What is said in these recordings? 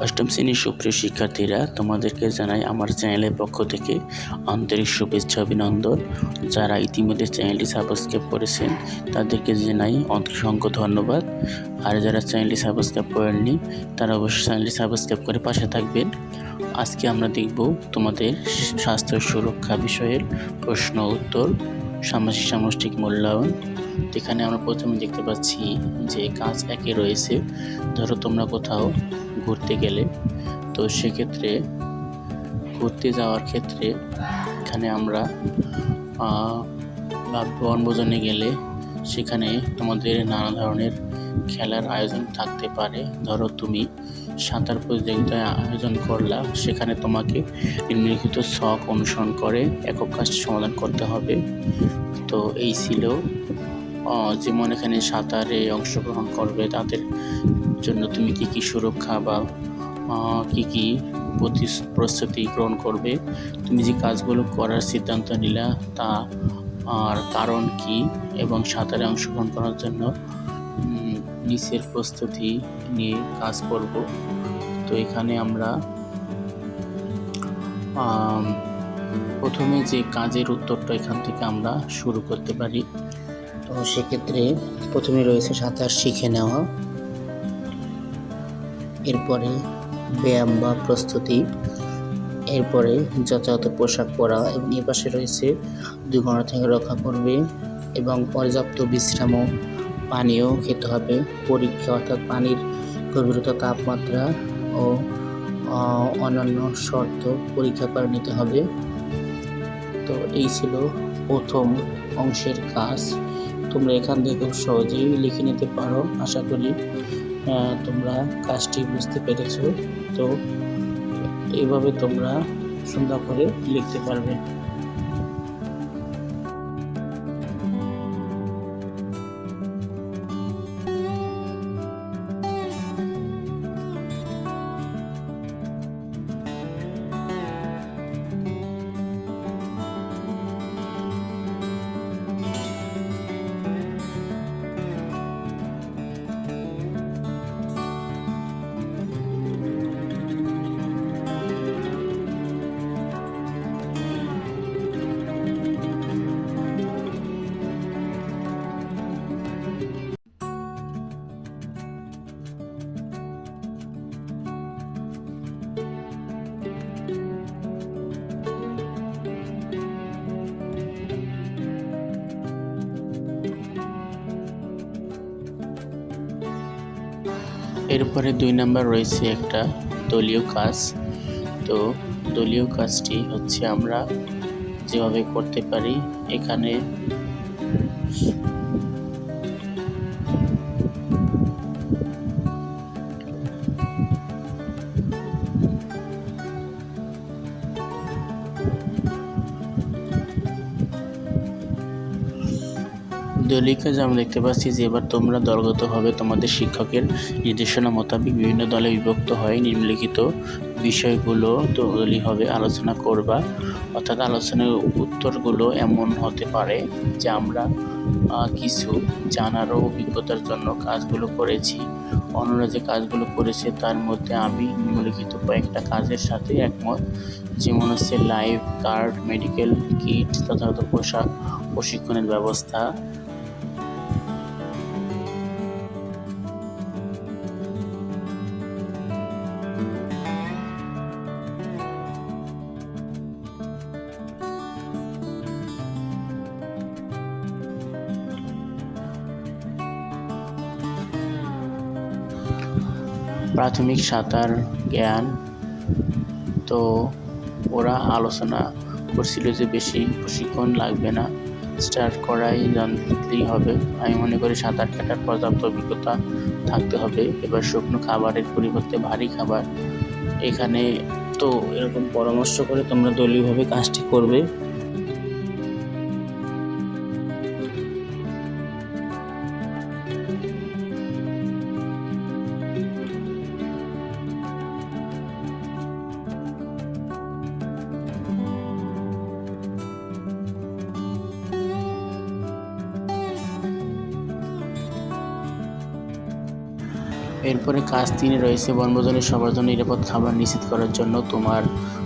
অষ্টম শ্রেণির সুপ্রিয় শিক্ষার্থীরা, তোমাদেরকে জানাই আমার চ্যানেলের পক্ষ থেকে আন্তরিক শুভেচ্ছা, অভিনন্দন। যারা ইতিমধ্যে চ্যানেলটি সাবস্ক্রাইব করেছেন, তাদেরকে জানাই অসংখ্য ধন্যবাদ। আর যারা চ্যানেলটি সাবস্ক্রাইব করেননি, তারা অবশ্যই চ্যানেলটি সাবস্ক্রাইব করে পাশে থাকবেন। আজকে আমরা দেখব তোমাদের স্বাস্থ্য সুরক্ষা বিষয়ের প্রশ্ন উত্তর, সামাজিক সামষ্টিক মূল্যায়ন। এখানে আমরা প্রথমে দেখতে পাচ্ছি যে কাজ একে রয়েছে। ধরো তোমরা কোথাও ঘুরতে গেলে, তো সেক্ষেত্রে ঘুরতে যাওয়ার ক্ষেত্রে এখানে আমরা বনভোজনে গেলে সেখানে তোমাদের নানা ধরনের খেলার আয়োজন থাকতে পারে। ধরো তুমি সাঁতার প্রতিযোগিতায় আয়োজন করলা, সেখানে তোমাকে নিম্নলিখিত শখ অনুসরণ করে একক কাজটি সমাধান করতে হবে। তো এই ছিল যেমন এখানে সাঁতারে অংশগ্রহণ করবে তাদের জন্য তুমি কি কি সুরক্ষা বা কি কি প্রস্তুতি গ্রহণ করবে? তুমি যে কাজগুলো করার সিদ্ধান্ত নিলা তা, আর কারণ কি এবং সাঁতারে অংশগ্রহণ করার জন্য নিচের প্রস্তুতি নিয়ে কাজ করব। তো এখানে আমরা প্রথমে যে কাজের উত্তরটা এখান থেকে আমরা শুরু করতে পারি। তো সেক্ষেত্রে প্রথমে রয়েছে সাঁতার শিখে নেওয়া। এরপরে ব্যায়াম বা প্রস্তুতি, এরপরে যথাযথ পোশাক পরা এবং এ পাশে রয়েছে দুর্ঘটনা থেকে রক্ষা করবে এবং পর্যাপ্ত বিশ্রাম ও পানীয় খেতে হবে। পরীক্ষা অর্থাৎ পানির গভীরতা, তাপমাত্রা ও অন্যান্য শর্ত পরীক্ষা করে নিতে হবে। তো এই ছিল প্রথম অংশের কাজ। তোমরা এখান থেকে খুব সহজেই লিখে নিতে পারো। আশা করি তোমরা কাজটি বুঝতে পেরেছ। তো এইভাবে তোমরা সুন্দর করে লিখতে পারবে। এরপরে দুই নাম্বার রয়েছে একটা দলীয় কাজ। তো দলীয় কাজটি হচ্ছে আমরা যেভাবে করতে পারি, এখানে দলীয় কাজ আমরা দেখতে পাচ্ছি যে এবার তোমরা দলগতভাবে তোমাদের শিক্ষকের নির্দেশনা মোতাবেক বিভিন্ন দলে বিভক্ত হয়ে নিম্নলিখিত বিষয়গুলো দলীয়ভাবে আলোচনা করবা। অর্থাৎ আলোচনার উত্তরগুলো এমন হতে পারে যে আমরা কিছু জানার ও অভিজ্ঞতার জন্য কাজগুলো করেছি। অন্যরা যে কাজগুলো করেছে তার মধ্যে আমি নিম্নলিখিত কয়েকটা কাজের সাথে একমত। যেমন হচ্ছে লাইফ গার্ড মেডিকেল কিট যথাযথ পোশাক, প্রশিক্ষণের ব্যবস্থা প্রাথমিক সাঁতার জ্ঞান। তো ওরা আলোচনা করছিল যে বেশি প্রশিক্ষণ লাগবে না, স্টার্ট করাই জানতেই হবে। আমি মনে করি সাঁতার কাটার পর্যাপ্ত অভিজ্ঞতা থাকতে হবে। এবার শুকনো খাবারের পরিবর্তে ভারী খাবার। এখানে তো এরকম পরামর্শ করে তোমরা দলীয়ভাবে কাজটি করবে। এরপরে কাজ তিনে রয়েছে বনভোজনের সবার জন্য নিরাপদ খাবার নিশ্চিত করার জন্য। তোমার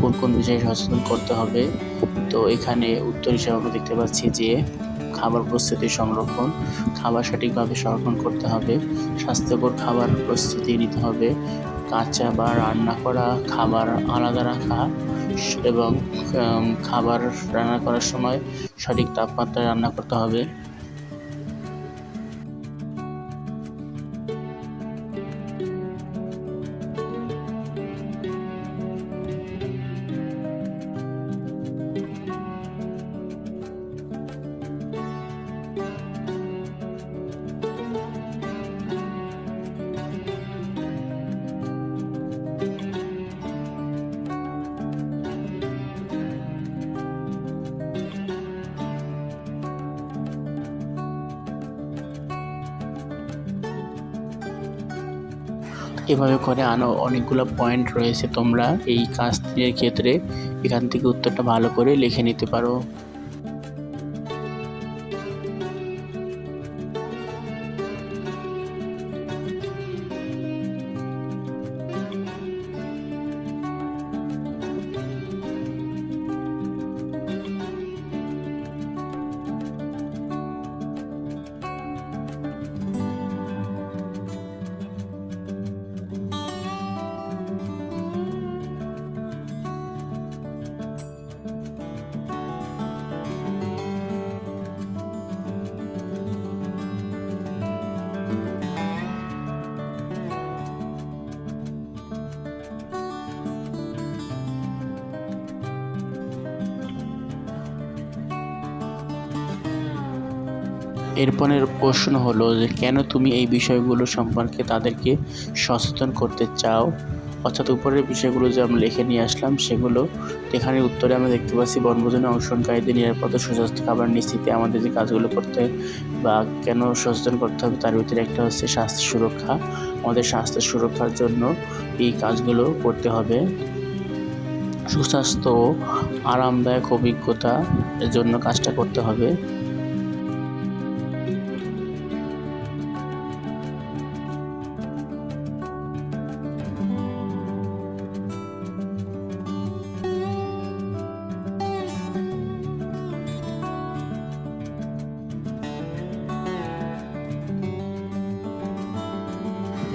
কোন কোন বিষয়ে সচেতন করতে হবে? তো এখানে উত্তর হিসাবে আমরা দেখতে পাচ্ছি যে খাবার প্রস্তুতি সংরক্ষণ, খাবার সঠিকভাবে সংরক্ষণ করতে হবে, স্বাস্থ্যকর খাবার প্রস্তুতি নিতে হবে, কাঁচা বা রান্না করা, খাবার আলাদা রাখা এবং খাবার রান্না করার সময় সঠিক তাপমাত্রায় রান্না করতে হবে। এভাবে করে আরও অনেকগুলো পয়েন্ট রয়েছে তোমরা এই কাজ ক্ষেত্রে। এখান থেকে উত্তরটা ভালো করে লিখে নিতে পারো। এরপরের প্রশ্ন হলো যে, কেন তুমি এই বিষয়গুলো সম্পর্কে তাদেরকে সচেতন করতে চাও? অর্থাৎ উপরের বিষয়গুলো যে আমরা লিখে নিয়ে আসলাম, সেগুলো এখানে উত্তরে আমরা দেখতে পাচ্ছি, বনভোজনে অংশগ্রহণকারীদের নিরাপদ সুস্বাস্থ্য খাবার নিশ্চিতে আমাদের যে কাজগুলো করতে বা কেন সচেতন করতে হবে, তার ভিতরে একটা হচ্ছে স্বাস্থ্য সুরক্ষা। আমাদের স্বাস্থ্য সুরক্ষার জন্য এই কাজগুলো করতে হবে। সুস্বাস্থ্য আরামদায়ক অভিজ্ঞতা এর জন্য কাজটা করতে হবে।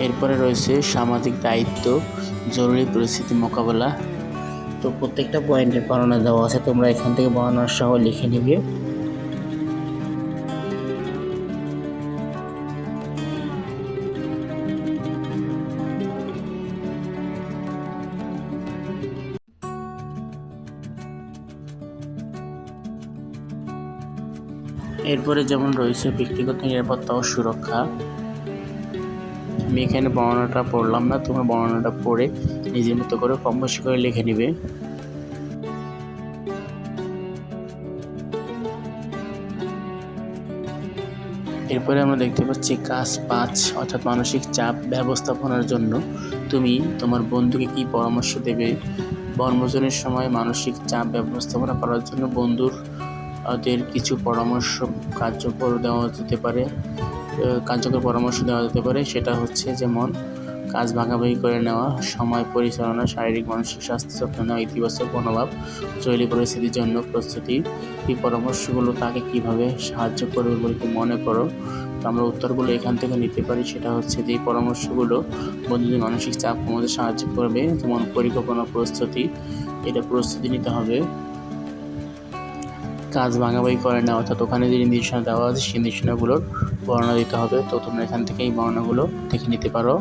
এরপরে রয়েছে সামাজিক দায়িত্ব, জরুরি পরিস্থিতি মোকাবেলা। তো প্রত্যেকটা পয়েন্টের বর্ণনা দেওয়া আছে, তোমরা এখান থেকে বর্ণনা সহ লিখে নিবে। এরপরে যেমন রয়েছে ব্যক্তিগত নিরাপত্তা ও সুরক্ষা আমি এখানে বর্ণনাটা পড়লাম না, তোমরা বর্ণনাটা পড়ে নিজের মতো করে কম বেশি করে লিখে নিবে। এরপরে আমরা দেখতে পাচ্ছি কাজ পাঁচ, অর্থাৎ মানসিক চাপ ব্যবস্থাপনার জন্য। তুমি তোমার বন্ধুকে কি পরামর্শ দেবে? বনভোজনের সময় মানসিক চাপ ব্যবস্থাপনা করার জন্য বন্ধুর কিছু পরামর্শ কার্যকর দেওয়া যেতে পারে। কার্যকর পরামর্শ দেওয়া যেতে পারে। সেটা হচ্ছে যেমন কাজ ভাগাভাগি করে নেওয়া, সময় পরিচালনা, শারীরিক, মানসিক স্বাস্থ্য যত্ন নেওয়া ইতিবাচক মনোভাব জৈলিক পরিস্থিতির জন্য প্রস্তুতি। এই পরামর্শগুলো তাকে কীভাবে সাহায্য করবে বলে কি মনে করো। তো আমরা উত্তরগুলো এখান থেকে নিতে পারি। সেটা হচ্ছে যে পরামর্শগুলো বন্ধুদের মানসিক চাপ কমাতে সাহায্য করবে। যেমন পরিকল্পনা প্রস্তুতি, এটা প্রস্তুতি নিতে হবে। কাজ ভাঙাভাঙি করে না অর্থাৎ ওখানে যে নির্দেশনা দেওয়া আছে, সেই নির্দেশনাগুলোর বর্ণনা দিতে হবে। তো তোমরা এখান থেকে এই বর্ণনাগুলো দেখে নিতে পারো।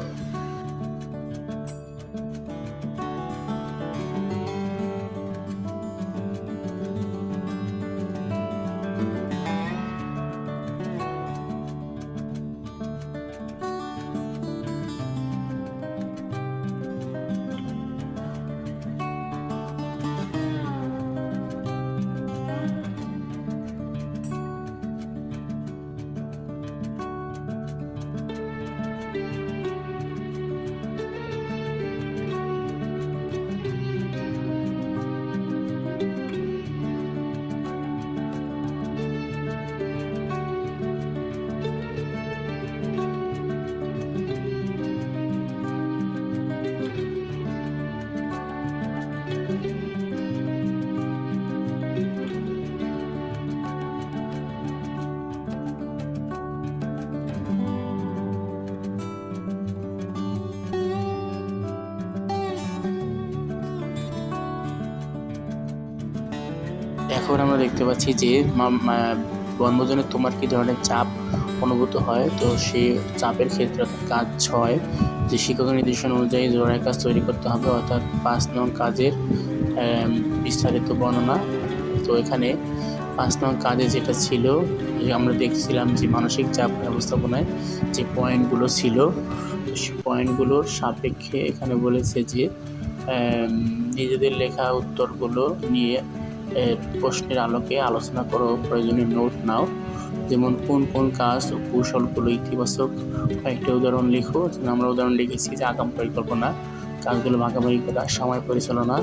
এখন আমরা দেখতে পাচ্ছি যে বনভোজনে তোমার কি ধরনের চাপ অনুভূত হয়? তো সেই চাপের ক্ষেত্রে অর্থাৎ কাজ ছয়, যে শিক্ষকের নির্দেশনা অনুযায়ী জোড়ায় কাজ তৈরি করতে হবে, অর্থাৎ পাঁচ নং কাজের বিস্তারিত বর্ণনা। তো এখানে পাঁচ নং কাজে যেটা ছিল, আমরা দেখছিলাম যে মানসিক চাপ ব্যবস্থাপনায় যে পয়েন্টগুলো ছিল, তো পয়েন্টগুলোর সাপেক্ষে এখানে বলেছে যে নিজেদের লেখা উত্তরগুলো নিয়ে প্রশ্নের আলোকে আলোচনা করো, প্রয়োজনীয় নোট নাও। যেমন, কোন কোন কাজ ও কৌশলগুলো ইতিবাচক? কয়েকটি উদাহরণ লিখো যেমন আমরা উদাহরণ লিখেছি যে আগাম পরিকল্পনা, কাজগুলো ভাগাভাগি করা, সময় পরিচালনা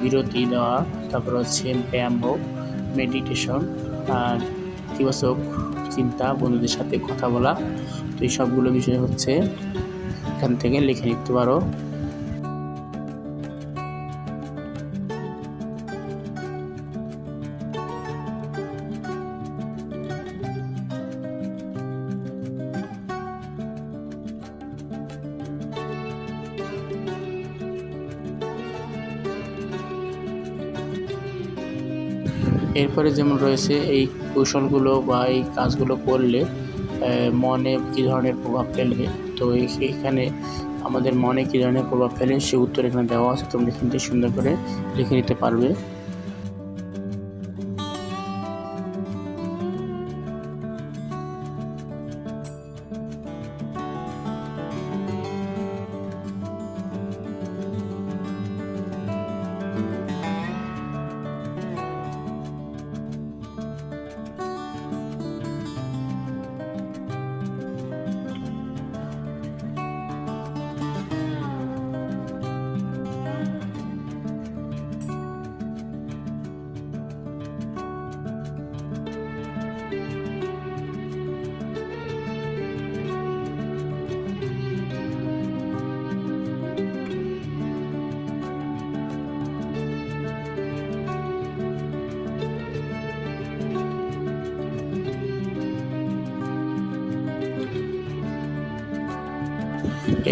বিরতি দেওয়া, তারপর হচ্ছে ব্যায়াম হোক মেডিটেশন আর ইতিবাচক চিন্তা, বন্ধুদের সাথে কথা বলা। তো এই সবগুলো বিষয় হচ্ছে এখান থেকে লিখে নিতে পারো। এরপরে যেমন রয়েছে এই কৌশলগুলো বা এই কাজগুলো করলে মনে কী ধরনের প্রভাব ফেলবে? তো এখানে আমাদের মনে কী ধরনের প্রভাব ফেলে সে উত্তর এখানে দেওয়া আছে, তোমরা কিন্তু সুন্দর করে লিখে নিতে পারবে।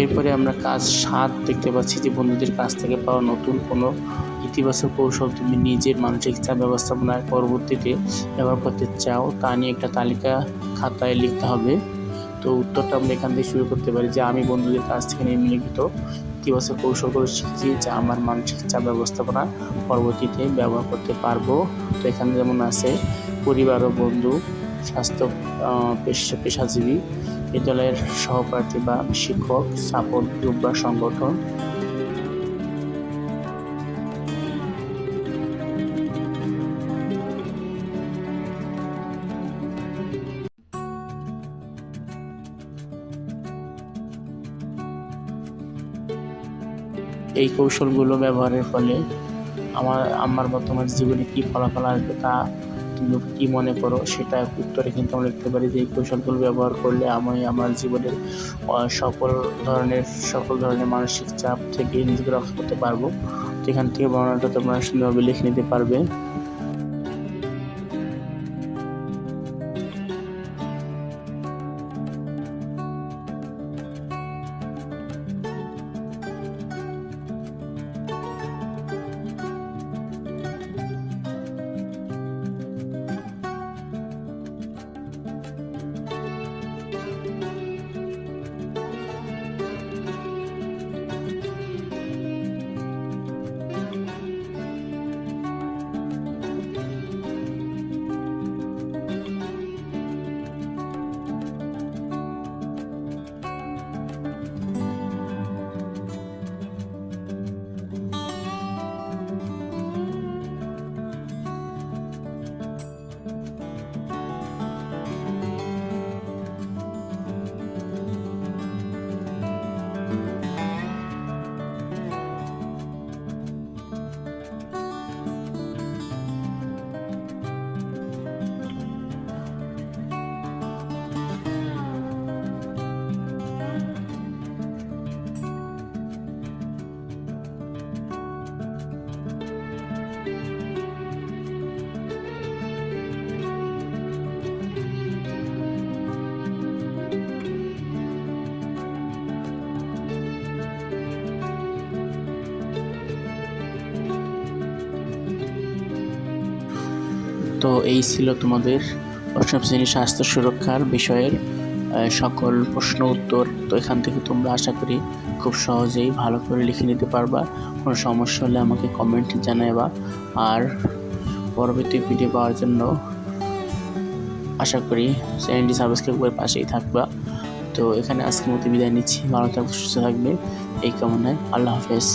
এরপরে আমরা কাজ সাত দেখতে পাচ্ছি যে বন্ধুদের কাছ থেকে পাওয়া নতুন কোনো ইতিবাচক কৌশল তুমি নিজের মানসিক চাপ ব্যবস্থাপনার পরবর্তীতে ব্যবহার করতে চাও, তা নিয়ে একটা তালিকা খাতায় লিখতে হবে। তো উত্তরটা আমরা এখান থেকে শুরু করতে পারি যে আমি বন্ধুদের কাছ থেকে নিম্নলিখিত ইতিবাচক কৌশলগুলো শিখেছি যা আমার মানসিক চাপ ব্যবস্থাপনা পরবর্তীতে ব্যবহার করতে পারব। তো এখানে যেমন আছে, পরিবার ও বন্ধু, স্বাস্থ্য পেশা, পেশাজীবী বিদ্যালয়ের সহপাঠী বা শিক্ষক সাপোর্ট গ্রুপ বা সংগঠন। এই কৌশলগুলো ব্যবহারের ফলে আমার আমার বর্তমান জীবনে কী ফলাফল আসবে তা তুমি কী মনে করো, সেটা উত্তরে কিন্তু আমরা লিখতে পারি যে, এই কৌশলগুলো ব্যবহার করলে আমি আমার জীবনের সকল ধরনের সকল ধরনের মানসিক চাপ থেকে নিজেকে রক্ষা করতে পারব। সেখান থেকে বর্ণনাটা তোমরা সুন্দরভাবে লিখে নিতে পারবে। এই ছিল তোমাদের অষ্টম শ্রেণির স্বাস্থ্য সুরক্ষার বিষয়ের সকল প্রশ্ন উত্তর। তো এখান থেকে তোমরা আশা করি খুব সহজেই ভালো করে লিখে নিতে পারবা। কোনো সমস্যা হলে আমাকে কমেন্ট জানাবা আর পরবর্তী ভিডিও পাওয়ার জন্য আশা করি চ্যানেলটি সাবস্ক্রাইব করে পাশেই থাকবা। তো এখানে আজকের মতো বিদায় নিচ্ছি। ভালো থাকবে সুস্থ থাকবে। এই কামনায় আল্লাহ হাফেজ।